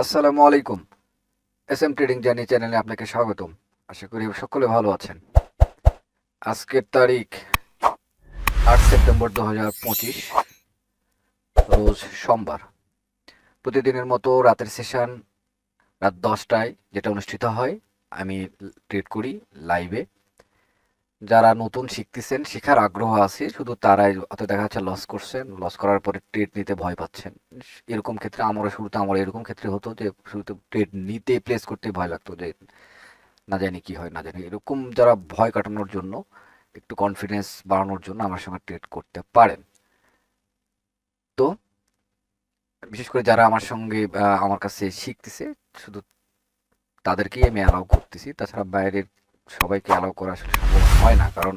আসসালামু আলাইকুম। S M trading journey চ্যানেলে আপনাকে স্বাগতম। আশা করি সকলে ভালো আছেন। আজকের তারিখ আট সেপ্টেম্বর দু হাজার পঁচিশ, রোজ সোমবার। প্রতিদিনের মতো রাতের সেশন রাত দশটায়, যেটা অনুষ্ঠিত হয়, আমি ট্রেড করি লাইভে। যারা নতুন শিখতেছেন, শেখার আগ্রহ আছে, শুধু তারাই অত দেখা যাচ্ছে লস করছেন লস করার পরে ট্রেড নিতে ভয় পাচ্ছেন। এরকম ক্ষেত্রে আমারও শুরুতে আমার এরকম ক্ষেত্রে হতো যে, শুরুতে ট্রেড নিতে প্লেস করতে ভয় লাগতো যে, না জানি কি হয়, না জানি। এরকম যারা ভয় কাটানোর জন্য, একটু কনফিডেন্স বাড়ানোর জন্য আমার সঙ্গে ট্রেড করতে পারেন। তো, বিশেষ করে যারা আমার সঙ্গে আমার কাছে শিখতেছে, শুধু তাদেরকেই আমি অ্যালাউ করতেছি। তাছাড়া বাইরের সবাইকে অ্যালাউ করা আসলে সম্ভব হয় না, কারণ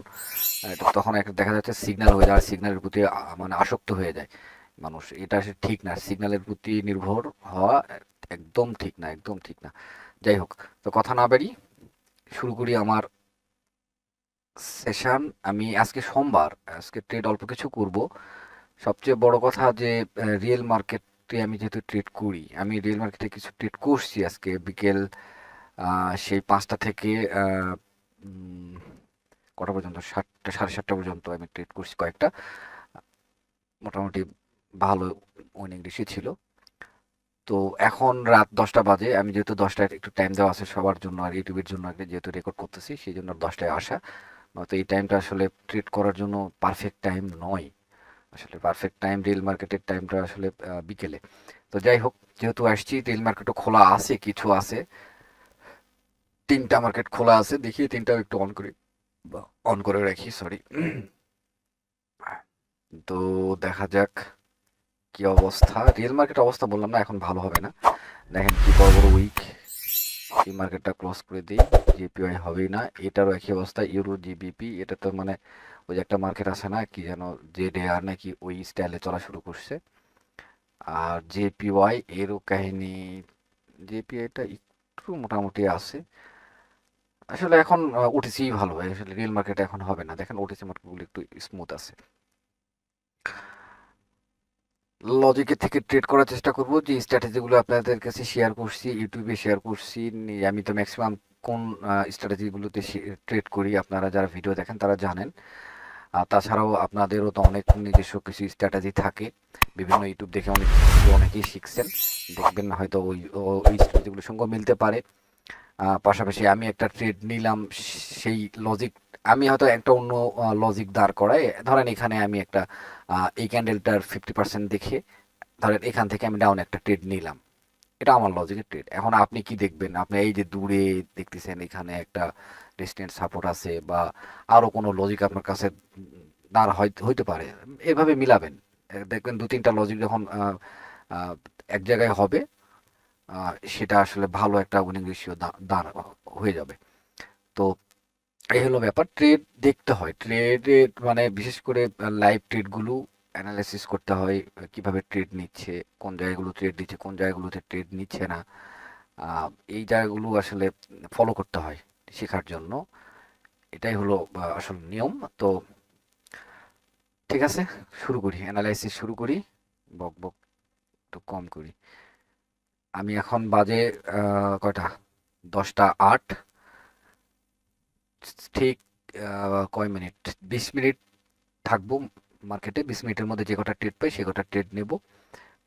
এটা তখন একটা দেখা যাচ্ছে সিগন্যাল হয়ে যায় সিগন্যালের প্রতি মানে আসক্ত হয়ে যায় মানুষ। এটা ঠিক না সিগন্যালের প্রতি নির্ভর হওয়া একদম ঠিক না, একদম ঠিক না। যাই হোক, তো কথা না বেরি শুরু করি আমার সেশন আমি আজকে সোমবার, আজকে ট্রেড অল্প কিছু করব। সবচেয়ে বড় কথা যে রিয়েল মার্কেটে আমি যেহেতু ট্রেড করি, আমি রিয়েল মার্কেটে কিছু ট্রেড করছি আজকে বিকেল সেই পাঁচটা থেকে কটা পর্যন্ত? সাতটা, সাড়ে সাতটা পর্যন্ত আমি ট্রেড করছি কয়েকটা। মোটামুটি ভালো উইনিং রেশি ছিল। তো এখন রাত দশটা বাজে। আমি যেহেতু দশটায় একটু টাইম দেওয়া আছে সবার জন্য আর ইউটিউবের জন্য একটা যেহেতু রেকর্ড করতেছি, সেই জন্য দশটায় আসা। নয়তো এই টাইমটা আসলে ট্রেড করার জন্য পারফেক্ট টাইম নয়। আসলে পারফেক্ট টাইম রিয়েল মার্কেটের টাইমটা আসলে বিকেলে। তো যাই হোক, যেহেতু আসছি রিয়েল মার্কেটও খোলা আছে, কিছু আছে। তিনটা মার্কেট খোলা আছে দেখি তিনটাও একটু অন করি। অন করে রাখি সরি তো দেখা যাক কি অবস্থা। রিয়েল মার্কেট অবস্থা বললাম না, এখন ভালো হবে না। দেখেন কি বড় বড় উইক এই মার্কেটটা ক্লোজ করে দিই জিপিওয়াই হবেই না। এটারও একই অবস্থা ইউরো জিবিপি এটা তো মানে ওই যে একটা মার্কেট আছে না, কি যেন জেড আর নাকি ওই স্টাইলে চলা শুরু করছে। আর জেপিওয়াই এরও কাহিনী জেপিআইটা একটু মোটামুটি আছে। আসলে এখন ওটিসি ভালো। আসলে রিয়েল মার্কেট এখন হবে না। দেখেন ওটিসি মার্কেটগুলো একটু স্মুথ আছে। লজিকের থেকে ট্রেড করার চেষ্টা করব। যে স্ট্র্যাটেজিগুলো আপনাদের কাছে শেয়ার করছি ইউটিউবে শেয়ার করছি আমি তো ম্যাক্সিমাম কোন স্ট্র্যাটেজিগুলোতে ট্রেড করি, আপনারা যারা ভিডিও দেখেন তারা জানেন। তাছাড়াও আপনাদেরও তো অনেক নিজস্ব কিছু স্ট্র্যাটেজি থাকে। বিভিন্ন ইউটিউব দেখে অনেক অনেকেই শিখছেন। দেখবেন হয়তো ওই ওই স্ট্র্যাটেজিগুলোর সঙ্গে মিলতে পারে। পাশাপাশি আমি একটা ট্রেড নিলাম, সেই লজিক আমি হয়তো একটা অন্য লজিক দাঁড় করাই। ধরেন এখানে আমি একটা এই ক্যান্ডেলটার ফিফটি পার্সেন্ট দেখে, ধরেন এখান থেকে আমি ডাউন একটা ট্রেড নিলাম। এটা আমার লজিকের ট্রেড এখন আপনি কি দেখবেন? আপনি এই যে দূরে দেখতেছেন, এখানে একটা রেস্টেন্ট সাপোর্ট আছে বা আরও কোনো লজিক আপনার কাছে দাঁড় হইতে পারে। এভাবে মিলাবেন। দেখবেন দু তিনটা লজিক যখন এক জায়গায় হবে সেটা আসলে ভালো একটা উইনিং রেশিও দাঁড়, হয়ে যাবে। তো এই হলো ব্যাপার। ট্রেড দেখতে হয়। ট্রেডে মানে বিশেষ করে লাইভ ট্রেডগুলো অ্যানালাইসিস করতে হয়, কীভাবে ট্রেড নিচ্ছে, কোন জায়গাগুলো ট্রেড নিচ্ছে কোন জায়গাগুলোতে ট্রেড নিচ্ছে না। এই জায়গাগুলো আসলে ফলো করতে হয় শেখার জন্য। এটাই হলো আসল নিয়ম। তো ঠিক আছে, শুরু করি। অ্যানালাইসিস শুরু করি। বক বক, একটু কম করি। আমি এখন বাজে কয়টা? দশটা আট। ঠিক কয় মিনিট? বিশ মিনিট থাকব মার্কেটে, বিশ মিনিটের মধ্যে যে কটা ট্রেড পাই সে কটা ট্রেড নেব।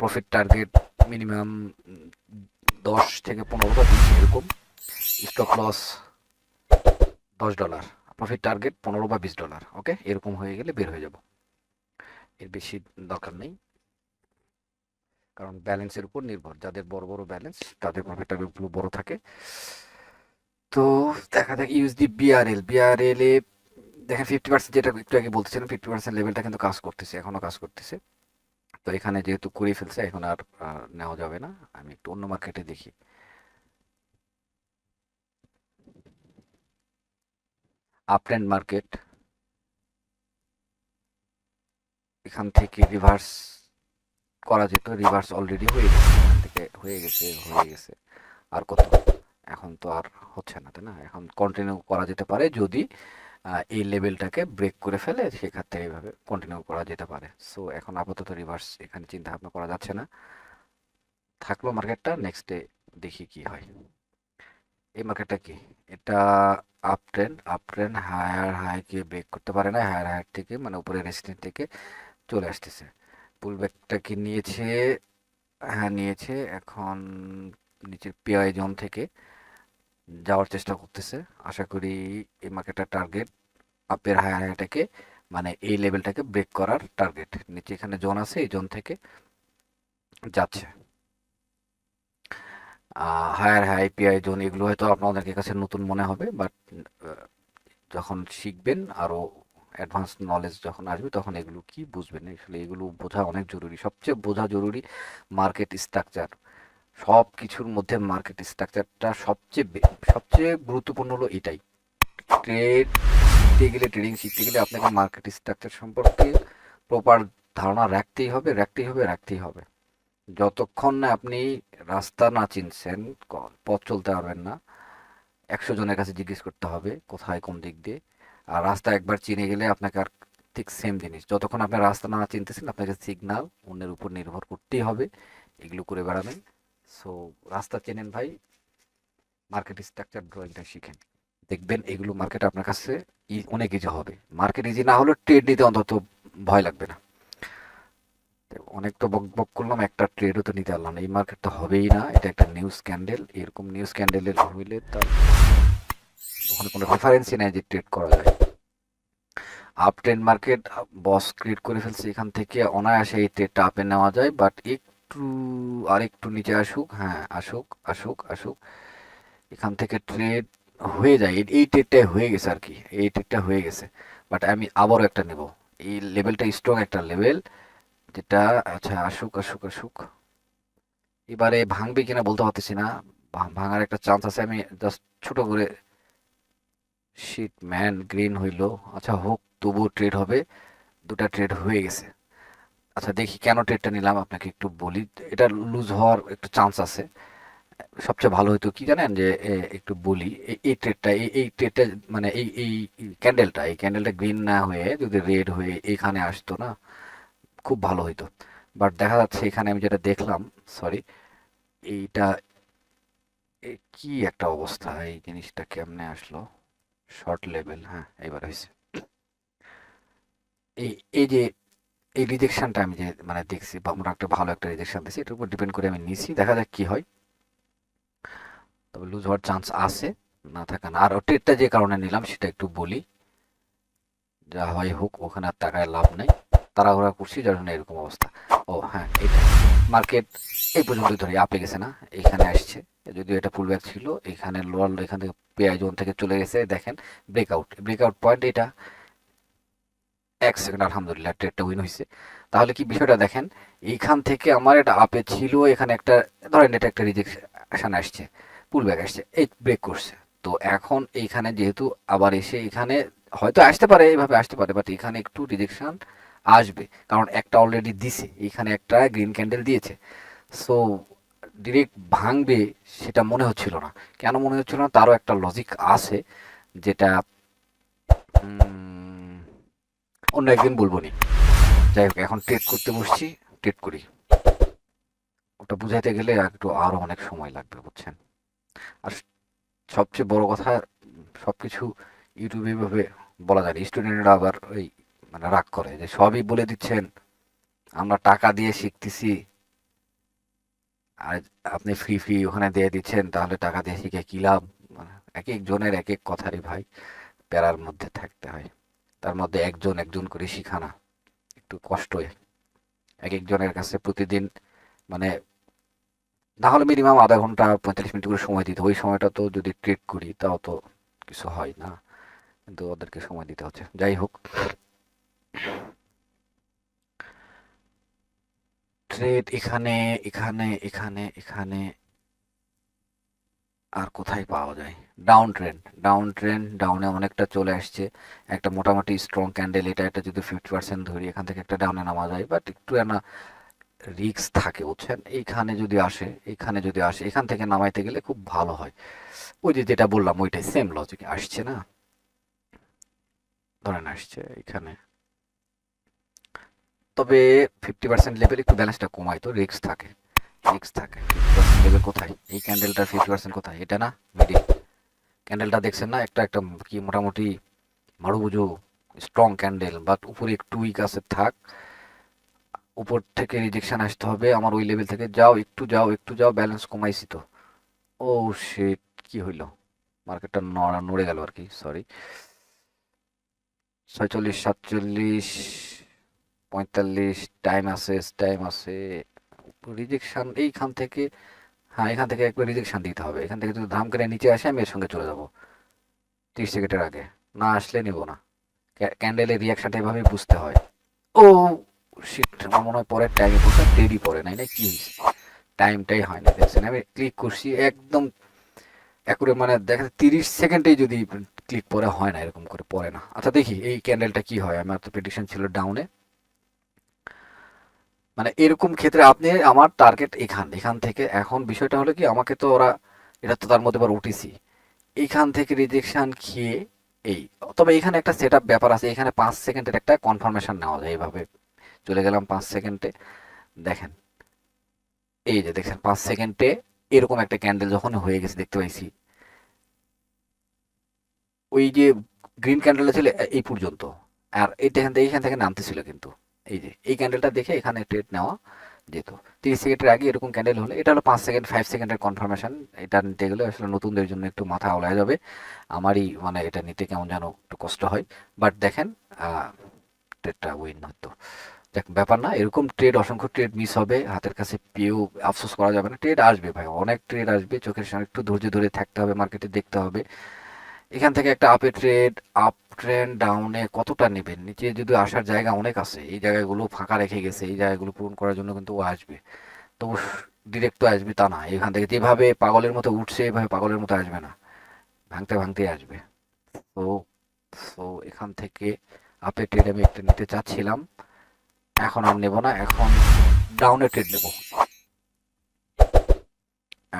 প্রফিট টার্গেট মিনিমাম দশ থেকে পনেরো বা বিশ, এরকম। স্টক লস দশ ডলার প্রফিট টার্গেট পনেরো বা বিশ ডলার ওকে এরকম হয়ে গেলে বের হয়ে যাব। এর বেশি দরকার নেই। কারণ ব্যালেন্সের উপর নির্ভর। যাদের বড় বড় ব্যালেন্স তাদের প্রফিট টার্গেটগুলো বড় থাকে। তো দেখা যাক ইউজ ইউএসডি বিআরএল বিআরএল এ দেখেন ফিফটি পার্সেন্ট যেটা একটু আগে বলতেছিলাম ফিফটি পার্সেন্ট লেভেলটা কিন্তু কাজ করতেছে, এখনও কাজ করতেছে। তো এখানে যেহেতু করে ফেলছে, এখন আর নেওয়া যাবে না। আমি একটু অন্য মার্কেটে দেখি। আপট্রেন্ড মার্কেট এখান থেকে রিভার্স করা যেত রিভার্স অলরেডি হয়ে গেছে থেকে হয়ে গেছে হয়ে গেছে। আর কত? এখন তো আর হচ্ছে না, তাই না? এখন কন্টিনিউ করা যেতে পারে যদি এই লেভেলটাকে ব্রেক করে ফেলে, সেক্ষেত্রে এইভাবে কন্টিনিউ করা যেতে পারে। সো এখন আপাতত রিভার্স এখানে চিন্তা ভাবনা করা যাচ্ছে না। থাকল মার্কেটটা নেক্সট ডে দেখি কি হয়। এই মার্কেটটা কি? এটা up trend up trend higher হাইকে ব্রেক করতে পারে না হায়ার হায়ার থেকে মানে উপরে রেসিডেন্ট থেকে চলে আসতেছে। পুল ব্যাকটা কি নিয়েছে হ্যাঁ নিয়েছে। এখন নিচের পিআই জোন থেকে যাওয়ার চেষ্টা করতেছে। আশা করি এই মার্কেটটা টার্গেট আপের হায়ার হাইটাকে মানে এই লেভেলটাকে ব্রেক করার টার্গেট নিচে এখানে জোন আছে, এই জোন থেকে যাচ্ছে। হায়ার হাই পিআই জোন এগুলো হয়তো আপনাদের কাছে নতুন মনে হবে বাট যখন শিখবেন আরও অ্যাডভান্স নলেজ যখন আসবে, তখন এগুলো কি বুঝবেন? আসলে এগুলো বোঝা অনেক জরুরি। সবচেয়ে বোঝা জরুরি মার্কেট স্ট্রাকচার সব কিছুর মধ্যে মার্কেট স্ট্রাকচারটা সবচেয়ে সবচেয়ে গুরুত্বপূর্ণ হলো এটাই। ট্রেড শিখতে গেলে ট্রেডিং শিখতে গেলে আপনাকে মার্কেট স্ট্রাকচার সম্পর্কে প্রপার ধারণা রাখতেই হবে রাখতেই হবে রাখতেই হবে। যতক্ষণ না আপনি রাস্তা না চিনছেন পথ চলতে পারবেন না, একশো জনের কাছে জিজ্ঞেস করতে হবে, কোথায় কোন দিক দিয়ে? আর রাস্তা একবার চিনে গেলে আপনাকে আর ঠিক সেম জিনিস। যতক্ষণ আপনি রাস্তা না চিনতেছেন, আপনাকে সিগনাল অন্যের উপর নির্ভর করতেই হবে। এগুলো করে বেড়াবেন। সো রাস্তা চেনেন ভাই মার্কেট স্ট্রাকচার ড্রয়িংটা শিখেন। দেখবেন এগুলো মার্কেট আপনার কাছে অনেক ইজি হবে। মার্কেট ইজি না হলে ট্রেড নিতে অন্তত ভয় লাগবে না। অনেক তো বক বক করলাম, একটা ট্রেডও তো নিতে পারলাম না। এই মার্কেট তো হবেই না। এটা একটা নিউজ ক্যান্ডেল এরকম নিউজ ক্যান্ডেলের হইলে তার ওখানে কোনো রেফারেন্সই নেই যে ট্রেড করা যায়। Up trend market base create করে ফেলছে এখান থেকে, অনায়াসে এই ট্রেডটা আপে নেওয়া যায় বাট একটু আর একটু নিচে আসুক হ্যাঁ আসুক আসুক আসুক, এখান থেকে ট্রেড হয়ে যায়। এই- ট্রেডটাই হয়ে গেছে আর কি, এই ট্রেডটা হয়ে গেছে। বাট আমি আবারও একটা নেব। এই লেভেলটা স্ট্রং একটা লেভেল যেটা আচ্ছা আসুক আসুক আসুক। এবারে ভাঙবে কিনা বলতে পারতেছি না। ভাঙার একটা চান্স আছে, আমি জাস্ট ছোট করে শিট ম্যান গ্রিন হইল। আচ্ছা হোক, তবুও ট্রেড হবে। দুটা ট্রেড হয়ে গেছে। আচ্ছা দেখি কেন ট্রেডটা নিলাম, আপনাকে একটু বলি। এটা লুজ হওয়ার একটু চান্স আছে। সবচেয়ে ভালো হতো কি জানেন? যে একটু বলি এই ট্রেডটা এই এই ট্রেডটা মানে এই এই ক্যান্ডেলটা এই ক্যান্ডেলটা গ্রিন না হয়ে যদি রেড হয়ে এইখানে আসতো না, খুব ভালো হইতো। বাট দেখা যাচ্ছে এখানে আমি যেটা দেখলাম সরি এইটা কি একটা অবস্থা, এই জিনিসটা কেমনে আসলো? শর্ট লেভেল হ্যাঁ এবার হয়েছে। এই এই যে, এই রিজেকশনটা আমি যে মানে দেখছি, বা আমরা একটা ভালো একটা রিজেকশন দিচ্ছি এটার উপর ডিপেন্ড করে আমি নিছি দেখা যাক কি হয়। তবে লুজ হওয়ার চান্স আছে, না থাকা না। আর ট্রেডটা যে কারণে নিলাম, সেটা একটু বলি। যা হয় হোক, ওখানে আর টাকায় লাভ নেই। তাড়াহুড়া করছি যার জন্য এরকম অবস্থা। ও হ্যাঁ এটা। মার্কেট এই পর্যন্ত ধরে, আপে গেছে না? এখানে আসছে। যদিও এটা পুল ব্যাক ছিল, এখানে লোয়ার এখান থেকে পেঁয়াজ জোন থেকে চলে গেছে, দেখেন ব্রেকআউট ব্রেকআউট পয়েন্ট এটা এক সেকেন্ড আলহামদুলিল্লাহ ট্রেডটা উইন হয়েছে তাহলে কি বিষয়টা দেখেন, এইখান থেকে আমার এটা আপে ছিল, এখানে একটা, ধরেন এটা একটা রিজেকশন আসছে পুল ব্যাক আসছে, এই ব্রেক করছে। তো এখন এইখানে যেহেতু আবার এসে এখানে হয়তো আসতে পারে, এইভাবে আসতে পারে বাট এখানে একটু রিজেকশন আসবে। কারণ একটা অলরেডি দিছে এখানে একটা গ্রিন ক্যান্ডেল দিয়েছে। সো ডিরেক্ট ভাঙবে সেটা মনে হচ্ছিল না। কেন মনে হচ্ছিল না? তারও একটা লজিক আছে, যেটা অন্য একদিন বলব নি। যাই হোক, এখন ট্রেড করতে বসছি ট্রেড করি। ওটা বুঝাইতে গেলে একটু আরও অনেক সময় লাগবে, বুঝছেন? আর সবচেয়ে বড় কথা সব কিছু ইউটিউবে এভাবে বলা যায় স্টুডেন্টরা আবার ওই মানে রাগ করে যে সবই বলে দিচ্ছেন, আমরা টাকা দিয়ে শিখতেছি। আর আপনি ফ্রি ফ্রি ওখানে দিয়ে দিচ্ছেন, তাহলে টাকা দিয়ে শিখে কি লাভ? মানে এক একজনের এক এক কথারই ভাই, প্যারার মধ্যে থাকতে হয়। তার মধ্যে একজন একজন করে শিখানা একটু কষ্টই। এক একজনের কাছে প্রতিদিন মানে না হলে মিনিমাম আধা ঘণ্টা, পঁয়তাল্লিশ মিনিট করে সময় দিতে ওই সময়টা তো যদি ট্রেড করি, তাও তো কিছু হয় না। কিন্তু ওদেরকে সময় দিতে হচ্ছে। যাই হোক। ট্রেড এখানে এখানে এখানে এখানে আর কোথায় পাওয়া যায়? ডাউন ট্রেন্ড ডাউন ট্রেন্ড ডাউনে অনেকটা চলে আসছে। একটা মোটামুটি স্ট্রং ক্যান্ডেল এটা একটা যদি ফিফটি পার্সেন্ট ধরি, এখান থেকে একটা ডাউনে নামা যায়। বাট একটু না রিক্স থাকে, বুঝছেন? এইখানে যদি আসে এইখানে যদি আসে, এখান থেকে নামাইতে গেলে খুব ভালো হয়। ওই যে যেটা বললাম, ওইটাই সেম লজিক আসছে না? ধরেন আসছে এখানে। তবে ফিফটি পার্সেন্ট লেভেল একটু ব্যালেন্সটা কমায় তো রিস্ক থাকে রিক্স থাকে। লেভেল কোথায়? এই ক্যান্ডেলটা ফিফটি পার্সেন্ট কোথায়? এটা না মিডিল ক্যান্ডেলটা দেখছেন না, একটা একটা কি মোটামুটি মারু বুঝো স্ট্রং ক্যান্ডেল বাট উপরে একটু উইক আছে, থাক। উপর থেকে রিজেকশন আসতে হবে, আমার ওই লেভেল থেকে যাও, একটু যাও একটু যাও ব্যালেন্স কমাইছি তো। ও সে কি হইল? মার্কেটটা নড়া, নড়ে গেল আর কি সরি ছয়চল্লিশ, সাতচল্লিশ পঁয়তাল্লিশ টাইম আছে টাইম আছে রিজেকশন এইখান থেকে হ্যাঁ এখান থেকে একবার রিজেকশন দিতে হবে। এখান থেকে যদি ধাম করে নিচে আসে, আমি এর সঙ্গে চলে যাব। তিরিশ সেকেন্ডের আগে। না আসলে নিব না। ক্যান্ডেলের রিয়াকশনটা এভাবে বুঝতে হয়। ও শিট আমার মনে হয় পরের টাইমে বসে দেরি নাই না কি টাইমটাই হয় না, দেখছেন? আমি ক্লিক করছি, একদম একুরে মানে দেখা তিরিশ সেকেন্ডেই যদি ক্লিক পরে, হয় না, এরকম করে পরে না। আচ্ছা দেখি, এই ক্যান্ডেলটা কি হয়? আমার তো প্রেডিকশন ছিল ডাউনে মানে এরকম ক্ষেত্রে আপনি আমার টার্গেট এখান এখান থেকে। এখন বিষয়টা হলো কি, আমাকে তো ওরা, এটা তো তার মধ্যে আবার ওটিসি এইখান থেকে রিজেকশন খেয়ে এই, তবে এখানে একটা সেট ব্যাপার আছে, এখানে পাঁচ সেকেন্ডের একটা কনফার্মেশন নেওয়া যায় এইভাবে চলে গেলাম পাঁচ সেকেন্ডে, দেখেন। এই যে দেখছেন পাঁচ সেকেন্ডে এরকম একটা ক্যান্ডেল যখন হয়ে গেছে, দেখতে পাইছি। ওই যে গ্রিন ক্যান্ডেলটা ছিল এই পর্যন্ত। আর এই দেখেন এইখান থেকে নামতেছিল কিন্তু। এই যে, এই ক্যান্ডেলটা দেখে এখানে ট্রেড নেওয়া যেত তিরিশ সেকেন্ডের আগে এরকম ক্যান্ডেল হলে এটা হলো পাঁচ সেকেন্ড ফাইভ সেকেন্ডের কনফার্মেশন এটা নিতে গেলে আসলে নতুনদের জন্য একটু মাথা আওলায় যাবে। আমারই মানে এটা নিতে কেমন যেন একটু কষ্ট হয়। বাট দেখেন ট্রেডটা উইন হতো দেখ, ব্যাপার না, এরকম ট্রেড অসংখ্য ট্রেড মিস হবে। হাতের কাছে পেয়েও আফসোস করা যাবে না। ট্রেড আসবে ভাই, অনেক ট্রেড আসবে। চোখের সামনে একটু ধৈর্য ধরে থাকতে হবে মার্কেটে দেখতে হবে। এখান থেকে একটা আপে ট্রেড আপ ট্রেন্ড ডাউনে কতটা নেবেন? নিচে যদি আসার জায়গা অনেক আছে, এই জায়গাগুলো ফাঁকা রেখে গেছে, এই জায়গাগুলো পূরণ করার জন্য কিন্তু ও আসবে। তো ডিরেক্ট তো আসবে তা না, এখান থেকে যেভাবে পাগলের মতো উঠছে, এভাবে পাগলের মতো আসবে না। ভাঙতে ভাঙতে আসবে। তো সো এখান থেকে আপে ট্রেড আমি একটা নিতে চাচ্ছিলাম। এখন আর নেব না, এখন ডাউনে ট্রেড নেব।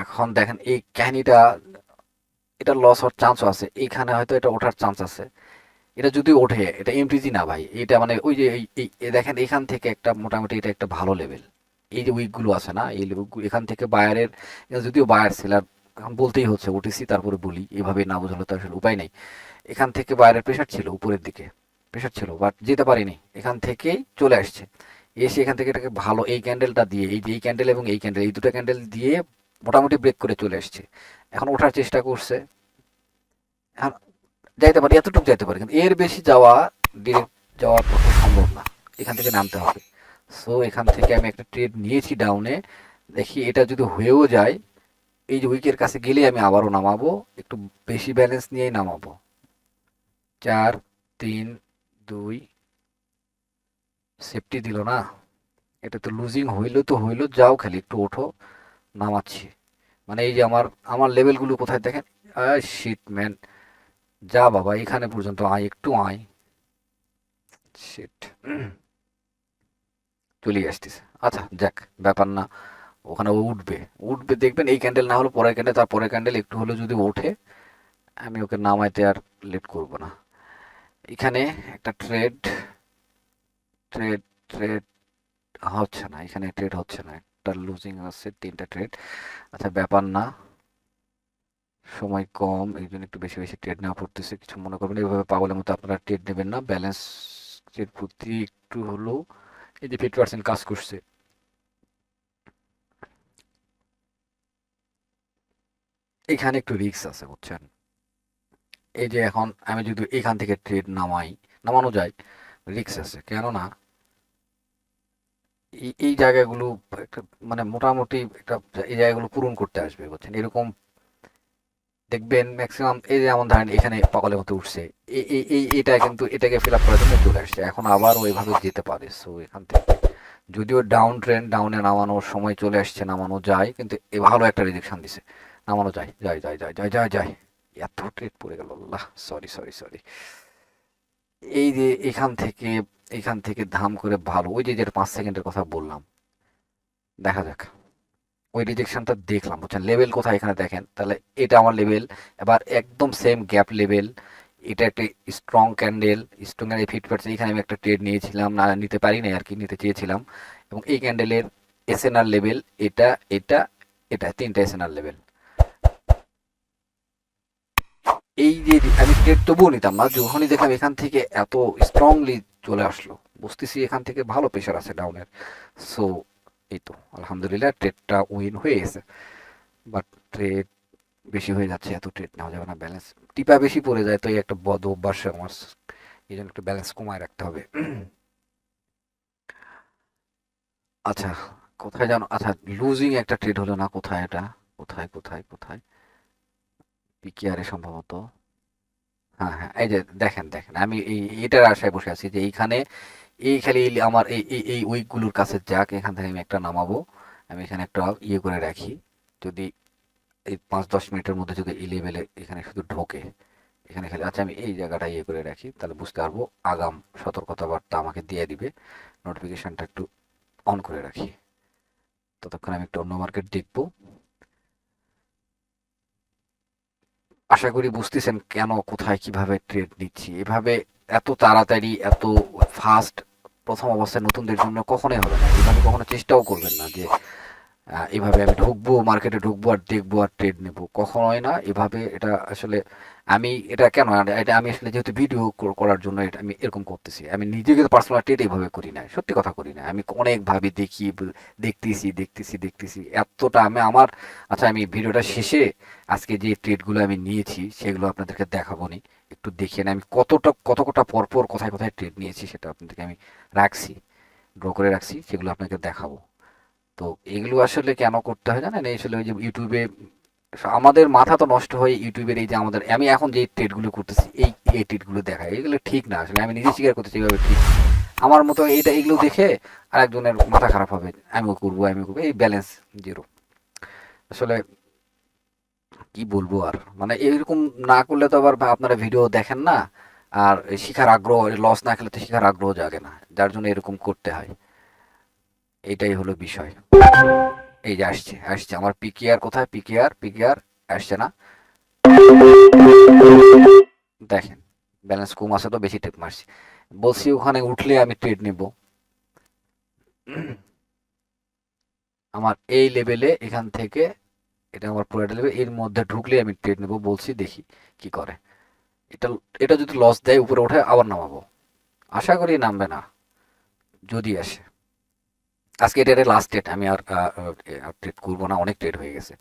এখন দেখেন এই কাহিনীটা, এটা লস হওয়ার চান্সও আছে। এইখানে হয়তো এটা ওঠার চান্স আছে। এটা যদি ওঠে, এটা এমটিজি না ভাই, এটা মানে ওই যে এই দেখেন এখান থেকে একটা মোটামুটি এটা একটা ভালো লেভেল এই যে উইকগুলো আছে না, এই এখান থেকে বায়ারের যদিও বায়ার সেলার এখন বলতেই হচ্ছে ওটিসি তারপরে বলি, এভাবে না বোঝালে তো আসলে উপায় নেই। এখান থেকে বায়ারের প্রেশার ছিল, উপরের দিকে প্রেশার ছিল বাট যেতে পারিনি। এখান থেকেই চলে আসছে। এসে এখান থেকে এটাকে ভালো, এই ক্যান্ডেলটা দিয়ে, এই যে এই ক্যান্ডেল এবং এই ক্যান্ডেল এই দুটো ক্যান্ডেল দিয়ে মোটামুটি ব্রেক করে চলে আসছে। এখন ওঠার চেষ্টা করছে। যাইতে পারি, এতটুকু যাইতে পারি, কিন্তু এর বেশি যাওয়া ডিরেক্ট পক্ষে সম্ভব না। এখান থেকে নামতে হবে। সো এখান থেকে আমি একটা ট্রেড নিয়েছি ডাউনে দেখি এটা যদি হয়েও যায়, এই যে উইকের কাছে গেলে আমি আবারও নামাবো, একটু বেশি ব্যালেন্স নিয়েই নামাবো। চার, তিন, দুই সেফটি দিল না। এটা তো লুজিং হইল তো হইল, যাও খালি, একটু ওঠো, নামাচ্ছি। মানে এই যে আমার আমার লেভেলগুলো কোথায় দেখেন? শিট ম্যান যা বাবা, এখানে পর্যন্ত আয়, একটু আয়। শিট চলে আসতেছে। আচ্ছা যাক, ব্যাপার না, ওখানে ও উঠবে। উঠবে, দেখবেন এই ক্যান্ডেল না হলো পরের ক্যান্ডেল তার পরের ক্যান্ডেল একটু হলো যদি ওঠে, আমি ওকে নামাইতে আর লেট করব না। এখানে একটা ট্রেড ট্রেড ট্রেড হচ্ছে না, এখানে ট্রেড হচ্ছে না, একটা লুজিং আছে তিনটা ট্রেড আচ্ছা ব্যাপার না সময় কম, এই জন্য একটু বেশি বেশি ট্রেড নেওয়া পড়তেছে। কিছু মনে করবেন এইভাবে পাগলের মতো আপনারা ট্রেড নেবেন না। ব্যালেন্স ট্রেড প্রতি একটু হলেও এই যে ফিফটি পার্সেন্ট কাজ করছে। এখানে একটু রিস্ক আছে, বুঝছেন? এই যে এখন আমি যদি এখান থেকে ট্রেড নামাই, নামানো যায় রিক্স আছে। কেননা এই জায়গাগুলো একটা মানে মোটামুটি একটা, এই জায়গাগুলো পূরণ করতে আসবে, বুঝছেন? এরকম দেখবেন ম্যাক্সিমাম এই যে যেমন ধরেন এখানে পাগলের মতো উঠছে। এই এটা কিন্তু এটাকে ফিল আপ করার জন্য চলে আসছে। এখন আবার ওইভাবে যেতে পারে। সো এখান থেকে। যদিও ডাউন ট্রেন ডাউনে নামানোর সময় চলে আসছে, নামানো যায়, কিন্তু এ ভালো একটা রিজেকশন দিছে। নামানো যায় যায় যায় যায় যায় যায় যায়। এত ট্রেড পড়ে গেল, আল্লাহ। সরি সরি সরি এই যে এখান থেকে এখান থেকে ধাম করে ভালো। ওই যে যেটা পাঁচ সেকেন্ডের কথা বললাম। দেখা যাক। ওই রিজেকশনটা দেখলাম, বুঝছেন? লেভেল কোথায় এখানে দেখেন? তাহলে এটা আমার লেভেল এবার একদম সেম গ্যাপ লেভেল এটা একটা স্ট্রং ক্যান্ডেল স্ট্রং এর ফিট পার্সেন্ট এখানে আমি একটা ট্রেড নিয়েছিলাম, না, নিতে পারি না আর কি, নিতে চেয়েছিলাম। এবং এই ক্যান্ডেলের এসএনআর লেভেল এটা এটা এটা, তিনটা এসএনআর লেভেল এই যে, আমি ট্রেড তবুও নিতাম না, যখনই দেখলাম এখান থেকে এত স্ট্রংলি চলে আসলো, বুঝতেছি এখান থেকে ভালো প্রেশার আছে ডাউনের সো এই তো আলহামদুলিল্লাহ ট্রেডটা উইন হয়ে গেছে। বাট ট্রেড বেশি হয়ে যাচ্ছে, এত ট্রেড নেওয়া যাবে না ব্যালেন্স টিপা বেশি পড়ে যায়, তো এই একটা বদ অভ্যাস আমার এই জন্য একটু ব্যালেন্স কমায় রাখতে হবে। আচ্ছা কোথায় জানো? আচ্ছা লুজিং একটা ট্রেড হলো না, কোথায় এটা? কোথায় কোথায় কোথায়? পিকিআরে সম্ভবত। হ্যাঁ হ্যাঁ এই যে দেখেন দেখেন, আমি এই এটার আশায় বসে আছি যে এইখানে এই খালি আমার এই এই এই উইকগুলোর কাছে যাক, এখান থেকে আমি একটা নামাবো। আমি এখানে একটা ইয়ে করে রাখি। যদি এই পাঁচ, দশ মিনিটের মধ্যে যদি এই লেভেলে এখানে শুধু ঢোকে, এখানে খালি আচ্ছা আমি এই জায়গাটা ইয়ে করে রাখি, তাহলে বুঝতে পারব আগাম সতর্কতা বার্তা আমাকে দিয়ে দিবে। নোটিফিকেশনটা একটু অন করে রাখি। ততক্ষণ আমি একটু অন্য মার্কেট দেখব। আশা করি বুঝতেছেন কেন, কোথায়, কীভাবে ট্রেড নিচ্ছি। এভাবে এত তাড়াতাড়ি, এত ফাস্ট প্রথম অবস্থায় নতুনদের জন্য কখনোই হবে না। এভাবে কখনো চেষ্টাও করবেন না যে এভাবে আমি ঢুকবো মার্কেটে ঢুকবো আর দেখব আর ট্রেড নেব। কখনোই না, এভাবে এটা আসলে আমি এটা কেন এটা আমি আসলে যেহেতু ভিডিও করার জন্য এটা আমি এরকম করতেছি, আমি নিজেকে পার্সোনাল ট্রেড এইভাবে করি না সত্যি কথা করি না আমি অনেকভাবে দেখি দেখতেছি দেখতেছি দেখতেছি। এতটা আমি আমার আচ্ছা আমি ভিডিওটা শেষে আজকে যে ট্রেডগুলো আমি নিয়েছি সেগুলো আপনাদেরকে দেখাবো নি একটু দেখে আমি কতটা কত কটা পরপর কোথায় কোথায় ট্রেড নিয়েছি সেটা আপনাদেরকে আমি রাখছি ড্র করে রাখছি, সেগুলো আপনাকে দেখাবো। তো এগুলো আসলে কেন করতে হয় জানেন? আসলে ওই যে ইউটিউবে আমাদের মাথা তো নষ্ট হয় ইউটিউবের এই যে আমাদের, আমি এখন যে ট্রেডগুলো করতেছি, এই এই ট্রেডগুলো দেখায় এগুলো ঠিক না, আসলে আমি নিজে স্বীকার করতেছি এইভাবে ঠিক আমার মতো এইটা এগুলো দেখে আর একজনের মাথা খারাপ হবে, আমিও করব আমিও করব, এই ব্যালেন্স জিরো আসলে কি বলব আর মানে এরকম না করলে তো আবার আপনারা ভিডিও দেখেন না, আর শিখার আগ্রহ লস না খেলে তো শিখার আগ্রহ জাগে না, যার জন্য এরকম করতে হয়। এটাই হলো বিষয়। এই যে আসছে আসছে। আমার পিকিআর কোথায়? পিকিআর পিকিআর, আসছে না। দেখেন ব্যালেন্স কম আছে তো বেশি টেপ মারছি। বলছি ওখানে উঠলে আমি ট্রেড নেব। আমার এই লেভেলে এখান থেকে, এটা আমার পুরোটা লেভেল এর মধ্যে ঢুকলে আমি ট্রেড নেব। বলছি দেখি কি করে। এটা এটা যদি লস দেয়, উপরে ওঠে আবার নামাবো। আশা করি নামবে না। যদি আসে। আজকে এটা লাস্ট ডেট আমি আর ট্রেড করব না, অনেক ট্রেড হয়ে গেছে।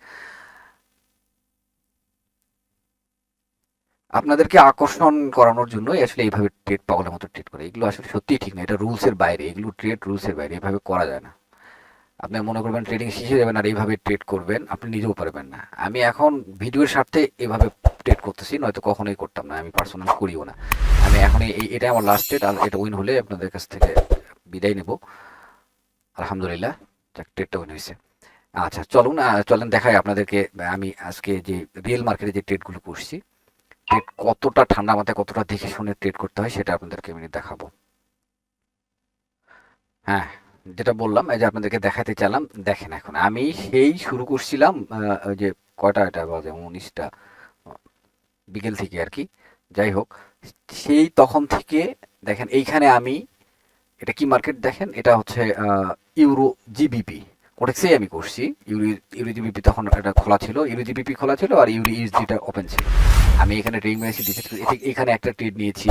আপনাদেরকে আকর্ষণ করানোর জন্য আসলে এইভাবে ট্রেড পাগলের মতো ট্রেড করে। এগুলো আসলে সত্যিই ঠিক না, এটা রুলসের বাইরে, এগুলো ট্রেড রুলসের বাইরে, এভাবে করা যায় না। আপনি মনে করবেন ট্রেডিং শিখে যাবেন আর এইভাবে ট্রেড করবেন, আপনি নিজেও পারবেন না। আমি এখন ভিডিওর স্বার্থে এভাবে ট্রেড করতেছি, নয়তো কখনোই করতাম না, আমি পার্সোনাল করিও না। আমি এখন এই এটা আমার লাস্ট ডেট আর এটা উইন হলে আপনাদের কাছ থেকে বিদায় নেব। আলহামদুলিল্লাহ ট্রেডটা উইন হয়েছে আচ্ছা চলুন চলেন দেখাই আপনাদেরকে আমি আজকে যে রিয়েল মার্কেটে যে ট্রেডগুলো করছি ট্রেড কতটা ঠান্ডা মাথায়, কতটা দেখে শুনে ট্রেড করতে হয়, সেটা আপনাদেরকে আমি দেখাবো। হ্যাঁ যেটা বললাম, এই যে আপনাদেরকে দেখাতে চাইলাম, দেখেন এখন, আমি সেই শুরু করছিলাম ওই যে কয়টা, এটা বাজে উনিশটা, বিকেল থেকে আর কি, যাই হোক, সেই তখন থেকে, দেখেন, এইখানে আমি, এটা কি মার্কেট দেখেন? এটা হচ্ছে ইউরো জিবিপি ওটাক্সেই আমি করছি। ইউরো ইউরো জিবিপি তখন একটা খোলা ছিল। ইউরো জিবিপি খোলা ছিল আর ইউরো ইউএসডিটা ওপেন ছিল। আমি এখানে ট্রেড নিয়েছি এখানে একটা ট্রেড নিয়েছি।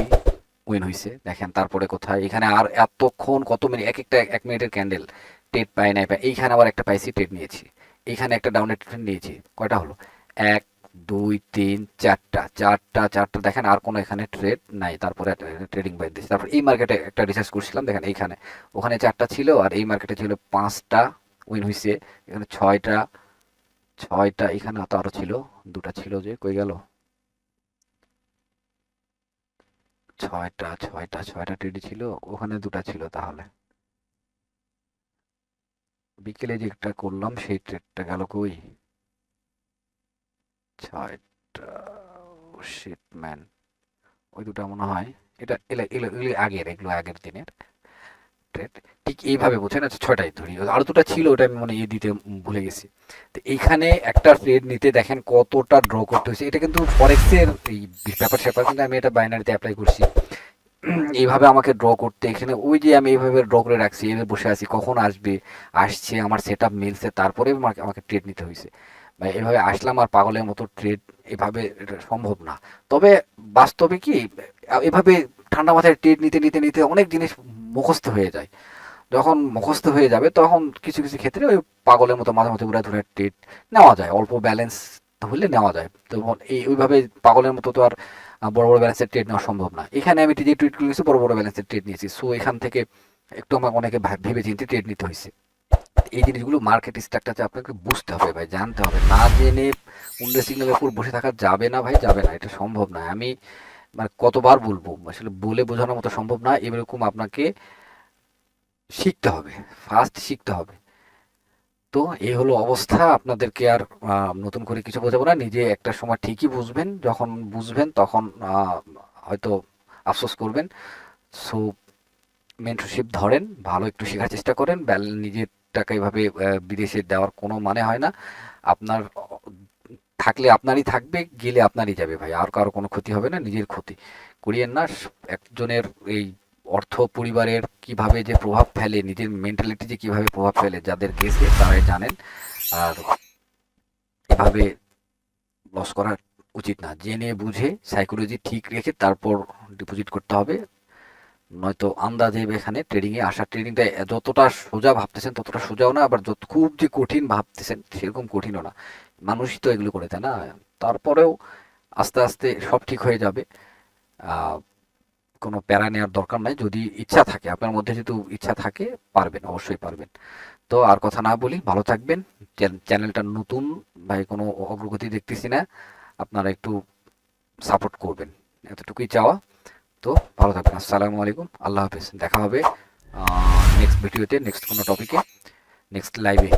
উইন হয়েছে দেখেন তারপরে কোথায়? এখানে আর এতক্ষণ কত মিনিট, এক একটা, এক মিনিটের ক্যান্ডেল ট্রেড পাই নাই পাই এইখানে আবার একটা পাইছি ট্রেড নিয়েছি। এইখানে একটা ডাউনের ট্রেড নিয়েছি। কয়টা হলো? এক দুই, তিন, চারটা চারটা চারটা। দেখেন আর কোনো এখানে ট্রেড নাই। তারপরে ট্রেডিং বাই দিয়েছি। তারপর এই মার্কেটে একটা রিসার্চ করছিলাম, দেখেন এইখানে। ওখানে চারটা ছিল আর এই মার্কেটে ছিল পাঁচটা উইন হয়েছে এখানে ছয়টা ছয়টা এখানে তো আরও ছিল। দুটা ছিল যে, কই গেল? ছয়টা ছয়টা ছয়টা ট্রেডি ছিল। ওখানে দুটা ছিল তাহলে। বিকেলে যে একটা করলাম, সেই ট্রেডটা গেল কই? ছয়টা শিট ম্যান ওই দুটা মনে হয়। এটা এগুলো আগের এগুলো আগের দিনের ট্রেড ঠিক এইভাবে বুঝছেন? আচ্ছা ছয়টাই ধরি। আরও দুটা ছিল, ওটা আমি মানে ইয়ে দিতে ভুলে গেছি। তো এইখানে একটা ট্রেড নিতে দেখেন কতটা ড্র করতে হয়েছে। এটা কিন্তু ফরেক্সের এই ব্যাপার স্যাপার, কিন্তু আমি এটা বাইনারিতে অ্যাপ্লাই করছি। এইভাবে আমাকে ড্র করতে, এখানে ওই যে আমি এইভাবে ড্র করে রাখছি, এভাবে বসে আছি, কখন আসবে, আসছে, আমার সেট আপ মিলছে, তারপরে আমাকে ট্রেড নিতে হয়েছে। বা এভাবে আসলাম আর পাগলের মতো ট্রেড এভাবে সম্ভব না। তবে বাস্তবে কি, এভাবে ঠান্ডা মাথায় ট্রেড নিতে নিতে নিতে অনেক জিনিস মুখস্থ হয়ে যায়। যখন মুখস্থ হয়ে যাবে, তখন কিছু কিছু ক্ষেত্রে ওই পাগলের মতো মাঝে মাঝে উড়া ধরে ট্রেড নেওয়া যায়। অল্প ব্যালেন্স হলে নেওয়া যায়। তো এই ওইভাবে পাগলের মতো তো আর বড় বড় ব্যালেন্সের ট্রেড নেওয়া সম্ভব না। এখানে আমি যে ট্রেড নিয়েছি বড় বড় ব্যালেন্সের ট্রেড নিয়েছি। সো এখান থেকে একটু আমার অনেকে ভেবে চিন্তে ট্রেড নিতে হয়েছে। এই জিনিসগুলো মার্কেট স্ট্রাকচারটা আপনাকে বুঝতে হবে ভাই, জানতে হবে। না জেনে উন্ডে সিগন্যালের উপর বসে থাকা যাবে না ভাই, যাবে না, এটা সম্ভব না আমি মানে কতবার বলব, আসলে বলে বোঝানোর মতো সম্ভব না এরকম আপনাকে শিখতে হবে ফার্স্ট শিখতে হবে। তো এই হলো অবস্থা, আপনাদেরকে আর নতুন করে কিছু বোঝাবো না, নিজে একটা সময় ঠিকই বুঝবেন, যখন বুঝবেন তখন হয়তো আফসোস করবেন। সো মেন্টরশিপ ধরেন, ভালো একটু শেখার চেষ্টা করেন নিজের টাকা এভাবে বিদেশে দেওয়ার কোনো মানে হয় না। আপনার, থাকলে আপনারই থাকবে, গেলে আপনারই যাবে ভাই। আর কারও কোনো ক্ষতি হবে না, নিজের ক্ষতি। করিয়েন না একজনের এই অর্থ পরিবারের কীভাবে যে প্রভাব ফেলে, নিজের মেন্টালিটি যে কীভাবে প্রভাব ফেলে, যাদের গেছে তারাই জানেন। আর এভাবে লস করা উচিত না। জেনে বুঝে সাইকোলজি ঠিক রেখে তারপর ডিপোজিট করতে হবে। নয়তো আন্দাজে এখানে ট্রেডিং এ আসা ট্রেডিংটা যতটা সোজা ভাবতেছেন, ততটা সোজাও না, আবার যত খুব যে কঠিন ভাবতেছেন, সেরকম কঠিনও না। মানুষই তো এগুলো করে, তাই না? তারপরেও আস্তে আস্তে সব ঠিক হয়ে যাবে। কোনো প্যারা নেওয়ার দরকার নাই, যদি ইচ্ছা থাকে। আপনার মধ্যে যেহেতু ইচ্ছা থাকে, পারবেন, অবশ্যই পারবেন। তো আর কথা না বলি, ভালো থাকবেন। চ্যানেলটা নতুন, ভাই, কোনো অগ্রগতি দেখতেছি না। আপনারা একটু সাপোর্ট করবেন। এতটুকুই চাওয়া। তো ভালো থাকবেন। আসসালামু আলাইকুম। আল্লাহ হাফেজ। দেখা হবে নেক্সট ভিডিওতে নেক্সট কোনো টপিকে নেক্সট লাইভে